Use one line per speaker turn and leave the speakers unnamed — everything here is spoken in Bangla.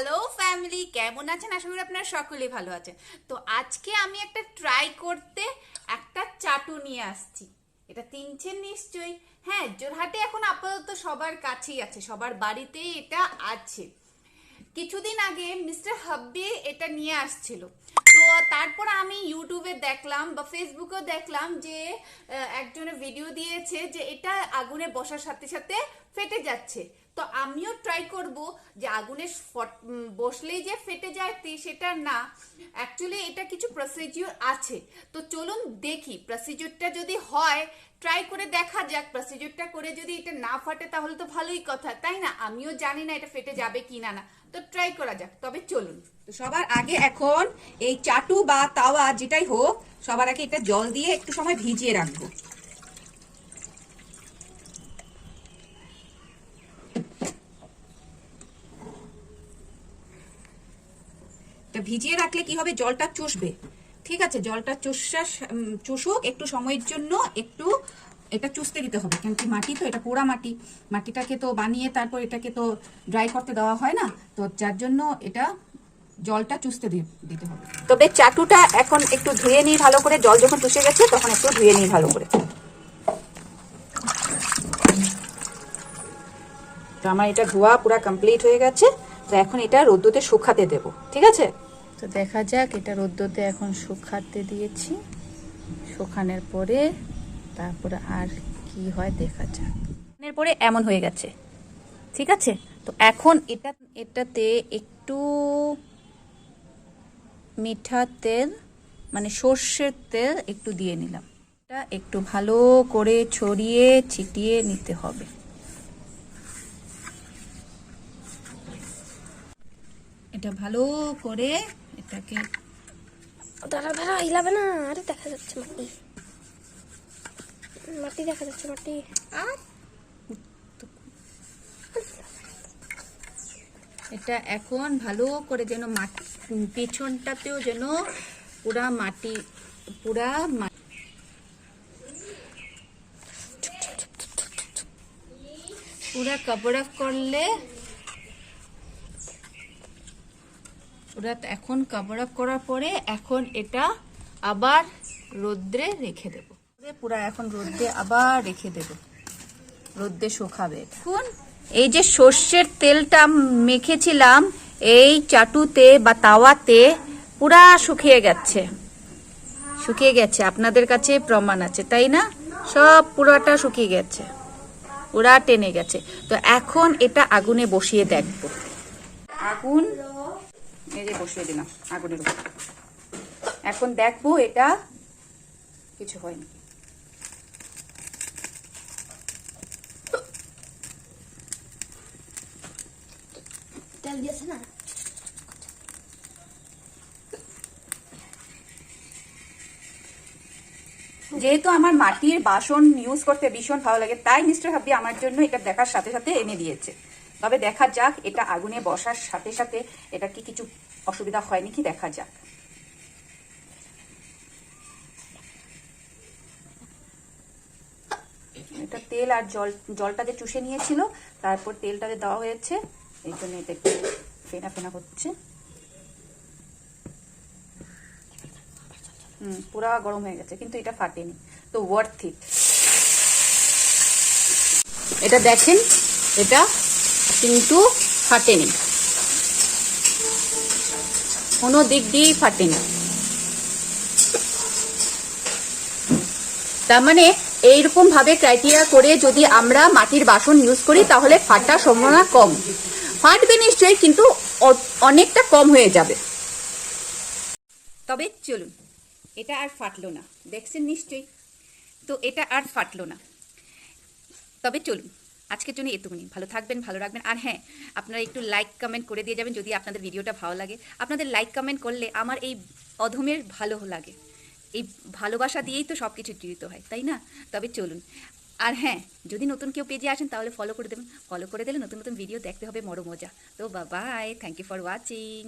হ্যালো ফ্যামিলি কেমন আছেন? আশা করি আপনারা সকলেই ভালো আছেন। তো আজকে আমি একটা ট্রাই করতে একটা চাটু নিয়ে আসছি। এটা তিনছেন নিশ্চয়ই। হ্যাঁ জোরহাটে এখন আপাতত সবার কাছেই আছে, সবার বাড়িতেই এটা আছে। কিছুদিন আগে মিস্টার হাব্বি এটা নিয়ে আসছিল। তো তারপর আমি ইউটিউবে দেখলাম বা ফেসবুকেও দেখলাম যে একজনের ভিডিও দিয়েছে যে এটা আগুনে বসার সাথে সাথে ফেটে যাচ্ছে। তো আমিও ট্রাই করব যে আগুনে বসলেই যে ফেটে যায় সেটা না। অ্যাকচুয়ালি এটা কিছু প্রসিজিওর আছে। তো চলুন দেখি প্রসিজিওরটা যদি হয় ট্রাই করে দেখা যাক প্রসিজিওরটা করে যদি এটা না ফাটে তাহলে তো ভালোই কথা, তাই না? আমিও জানি না এটা ফেটে যাবে কি না। তো ট্রাই করা যাক, তবে চলুন।
তো সবার আগে এখন এই চাটু বা তাওয়া যেটাই হোক, সবার আগে এটা জল দিয়ে একটু সময় ভিজিয়ে রাখব। ভিজিয়ে রাখলে কি হবে? জলটা চুষবে। ঠিক আছে, জলটা চুষা চুষুক, একটু সময়ের জন্য একটু এটা চুষতে দিতে হবে। কেন কি মাটি তো, এটা পোড়া মাটি। মাটিটাকে তো বানিয়ে তারপর এটাকে তো ড্রাই করতে দেওয়া হয় না। তো যার জন্য এটা জলটা চুষতে দিতে হবে। তবে চাটুটা এখন একটু ধুয়ে নিই ভালো করে, জল যখন চুষে গেছে তখন একটু ধুয়ে নিই ভালো করে। তো আমার এটা ধোয়া পুরো কমপ্লিট হয়ে গেছে। তো এখন এটা রোদ্দুতে শুকাতে দেব। ঠিক আছে?
তো দেখা যাক, এটা রোদ্দতে এখন শুকাতে দিয়েছি। শুকানোর পরে তারপরে আর কি হয় দেখা যাক।
এর পরে এমন হয়ে গেছে,
ঠিক আছে? তো এখন এটা, এটাতে একটু মিঠা তেল মানে সর্ষের তেল একটু দিয়ে নিলাম। এটা একটু ভালো করে ছড়িয়ে, ছিটিয়ে নিতে হবে। এটা ভালো করে এটাকে
দাঁড়া দাঁড়া হিলাবে না আরে দেখা যাচ্ছে মাটি। মাটি দেখা যাচ্ছে মাটি। আর
এটা এখন ভালো করে যেন মাটি পেছনটাতেও যেন পুরা মাটি পুরা পুরা কভার আপ করলে পুরা এখন কভার আপ করার পরে এখন এটা আবার রোদ্রে রেখে দেব। পুরা এখন রোদ্রে আবার রেখে দেব। রোদ্রে শুকাবে। এখন এই যে সর্ষের তেলটা মেখেছিলাম এই চাটুতে বা তাওয়াতে পুরা শুকিয়ে গেছে। শুকিয়ে গেছে আপনাদের কাছে প্রমাণ আছে তাই না? সব পুরাটা শুকিয়ে গেছে পুরা টেনে গেছে। তো এখন এটা আগুনে বসিয়ে দেখব।
আগুন এই যে বসিয়ে দিলাম আগুনের উপর। এখন দেখব এটা কিছু হয়নি।
তেল দিয়েছে না?
যেহেতু আমার মাটির বাসন ইউজ করতে ভীষণ ভালো লাগে তাই মিস্টার হাব্বি আমার জন্য এটা দেখার সাথে সাথে এনে দিয়েছে। তবে দেখা যাক, এটা আগুনে বসার সাথে সাথে এটা কি কিছু অসুবিধা হয়নি কি দেখা যাক। এটা তেল আর জল, জলটা যে চুষে নিয়েছিল, তারপর তেলটা যে দেওয়া হয়েছে, এই জন্য এটা একটু ফেনা ফেনা হচ্ছে। হুম, পুরা গরম হয়ে গেছে, কিন্তু এটা ফাটেনি। তো ওয়ার্থ ইট এটা দেখেন, এটা কিন্তু ফাটেনি। কোনো দিক দিয়েই ফাটেনি। তার মানে এইরকম ভাবে ক্রাইটেরিয়া করে যদি আমরা মাটির বাসন ইউজ করি, তাহলে ফাটার সম্ভাবনা কম। ফাটবে নিশ্চয়ই, কিন্তু অনেকটা কম হয়ে যাবে। তবে চলুন, এটা আর ফাটলো না। দেখছেন নিশ্চয়ই? তো এটা আর ফাটলো না। তবে চলুন আজকের জন্য এটুকুনি। ভালো থাকবেন, ভালো রাখবেন। আর হ্যাঁ আপনারা একটু লাইক কমেন্ট করে দিয়ে যাবেন যদি আপনাদের ভিডিওটা ভালো লাগে। আপনাদের লাইক কমেন্ট করলে আমার এই অধমের ভালো লাগে। এই ভালোবাসা দিয়েই তো সব কিছু জীবিত হয়, তাই না? তবে চলুন। আর হ্যাঁ যদি নতুন কেউ পেজে আসেন, তাহলে ফলো করে দেবেন। ফলো করে দিলে নতুন নতুন ভিডিও দেখতে হবে মরো মজা তো বাবাই থ্যাংক ইউ ফর ওয়াচিং